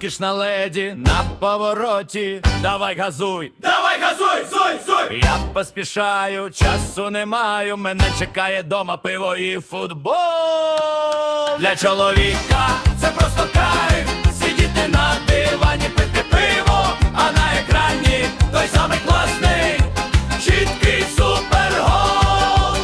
Розкішна леді на повороті. Давай газуй, Давай газуй, зуй, зуй! я поспішаю, часу не маю. Мене чекає дома пиво і футбол. Для чоловіка це просто кайф. Сидіти на дивані, пити пиво, а на екрані той самий класний, чіткий супергол.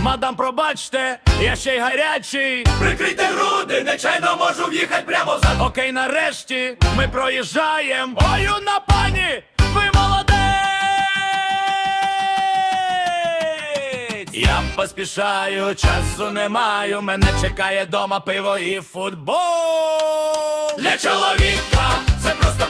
Мадам, пробачте, я ще й гарячий. Прикрийте груди, нечайно можу в'їхати прямо в зад. Окей, нарешті ми проїжджаємо. Ой, на пані, ви молодець! Я поспішаю, часу не маю. Мене чекає дома пиво і футбол. Для чоловіка це просто